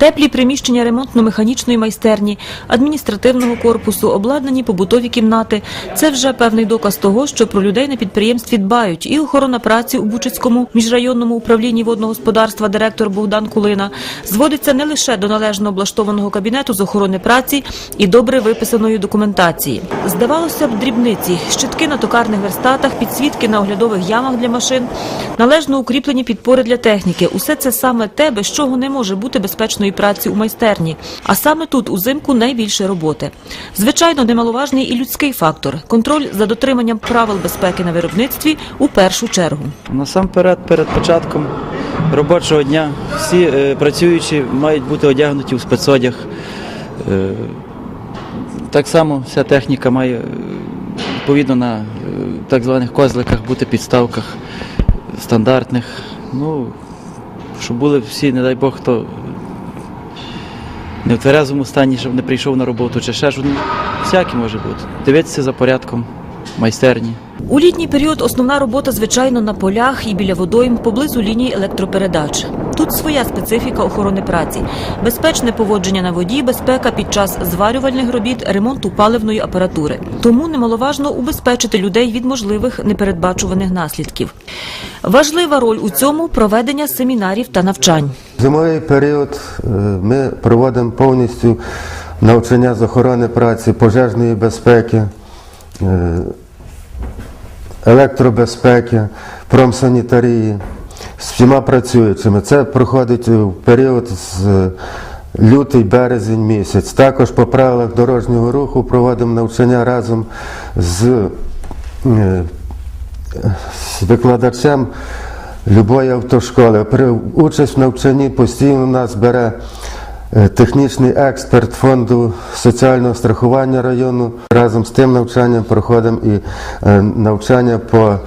Теплі приміщення ремонтно-механічної майстерні, адміністративного корпусу, обладнані побутові кімнати. Це вже певний доказ того, що про людей на підприємстві дбають. І охорона праці у Бучицькому міжрайонному управлінні водного господарства директор Богдан Кулина зводиться не лише до належно облаштованого кабінету з охорони праці і добре виписаної документації. Здавалося б, дрібниці, щитки на токарних верстатах, підсвітки на оглядових ямах для машин, належно укріплені підпори для техніки. Усе це саме те, без чого не може бути безпечної праці у майстерні. А саме тут узимку найбільше роботи. Звичайно, немаловажний і людський фактор контроль за дотриманням правил безпеки на виробництві у першу чергу. Насамперед, перед початком робочого дня всі е, працюючі мають бути одягнуті у спецодяг. Е, так само вся техніка має е, відповідно на так званих козликах бути підставках стандартних. Ну, щоб були всі, не дай Бог, хто не в тверезому стані, щоб не прийшов на роботу чи ще ж ну, може бути. Дивитися за порядком майстерні. У літній період основна робота, звичайно, на полях і біля водойм поблизу лінії електропередач. Тут своя специфіка охорони праці, безпечне поводження на воді, безпека під час зварювальних робіт, ремонту паливної апаратури. Тому немаловажно убезпечити людей від можливих непередбачуваних наслідків. Важлива роль у цьому проведення семінарів та навчань. Зимовий період е, ми проводимо повністю навчання з охорони праці, пожежної безпеки, е, електробезпеки, промсанітарії з всіма працюючими. Це проходить в період з е, лютий березень місяць. Також по правилах дорожнього руху проводимо навчання разом з е, з викладачем любої автошколи. При участь в навчанні постійно нас бере е, технічний експерт фонду соціального страхування району. Разом з тим навчанням проходимо і навчання по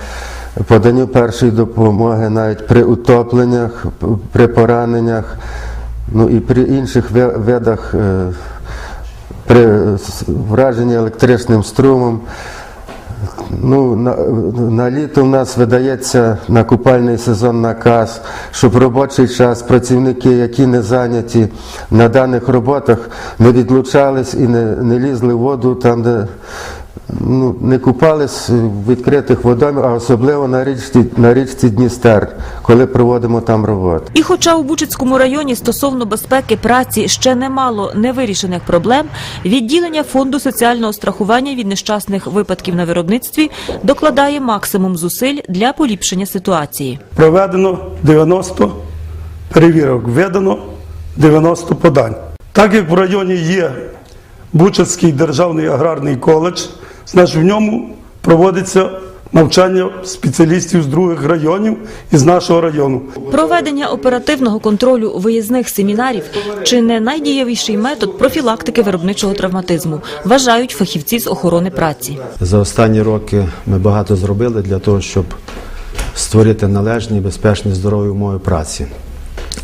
поданню першої допомоги навіть при утопленнях, при пораненнях, ну і при інших видах е, при враженні електричним струмом. Ну, на, на літо в нас видається на купальний сезон наказ, щоб робочий час працівники, які не зайняті на даних роботах, не відлучались і не, не лізли в воду там, де ну, не купались в відкритих водоймах, а особливо на річці, на річці Дністер, коли проводимо там роботи. І хоча у Бучицькому районі стосовно безпеки праці ще немало невирішених проблем, відділення фонду соціального страхування від нещасних випадків на виробництві докладає максимум зусиль для поліпшення ситуації. проведено 90 перевірок, видано 90 подань. Так як в районі є Бучацький державний аграрний коледж, значить в ньому проводиться навчання спеціалістів з других районів і з нашого району. Проведення оперативного контролю виїзних семінарів чи не найдієвіший метод профілактики виробничого травматизму, вважають фахівці з охорони праці. За останні роки ми багато зробили для того, щоб створити належні, безпечні, здорові умови праці.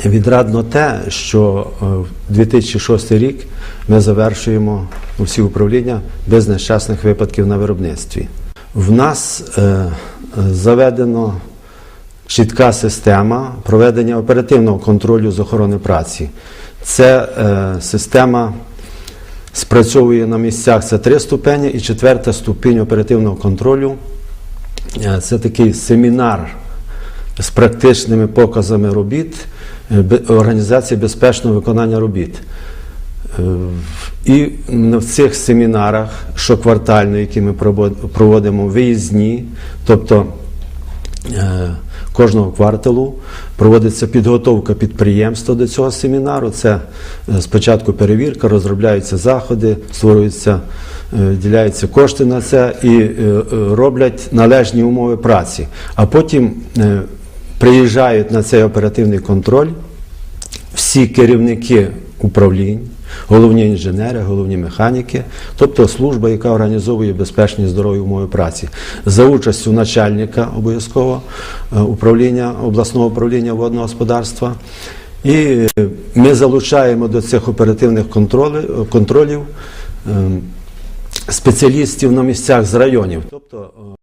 Відрадно те, що е, в 2006 рік ми завершуємо усі управління без нещасних випадків на виробництві. В нас е, е, заведено чітка система проведення оперативного контролю з охорони праці. Це е, система спрацьовує на місцях це три ступені і четверта ступінь оперативного контролю. Е, Це такий семінар з практичними показами робіт е, організації безпечного виконання робіт. Е, І в цих семінарах щоквартально, які ми проводимо виїзні, тобто е, кожного кварталу проводиться підготовка підприємства до цього семінару. Це е, спочатку перевірка, розробляються заходи, створюються, е, виділяються кошти на це і е, е, роблять належні умови праці. А потім е, приїжджають на цей оперативний контроль всі керівники управлінь, головні інженери, головні механіки, тобто служба, яка організовує безпечні здорові умови праці, за участю начальника обов'язково е, управління обласного управління водного господарства. І ми залучаємо до цих оперативних контролів ем, спеціалістів на місцях з районів. Тобто, е,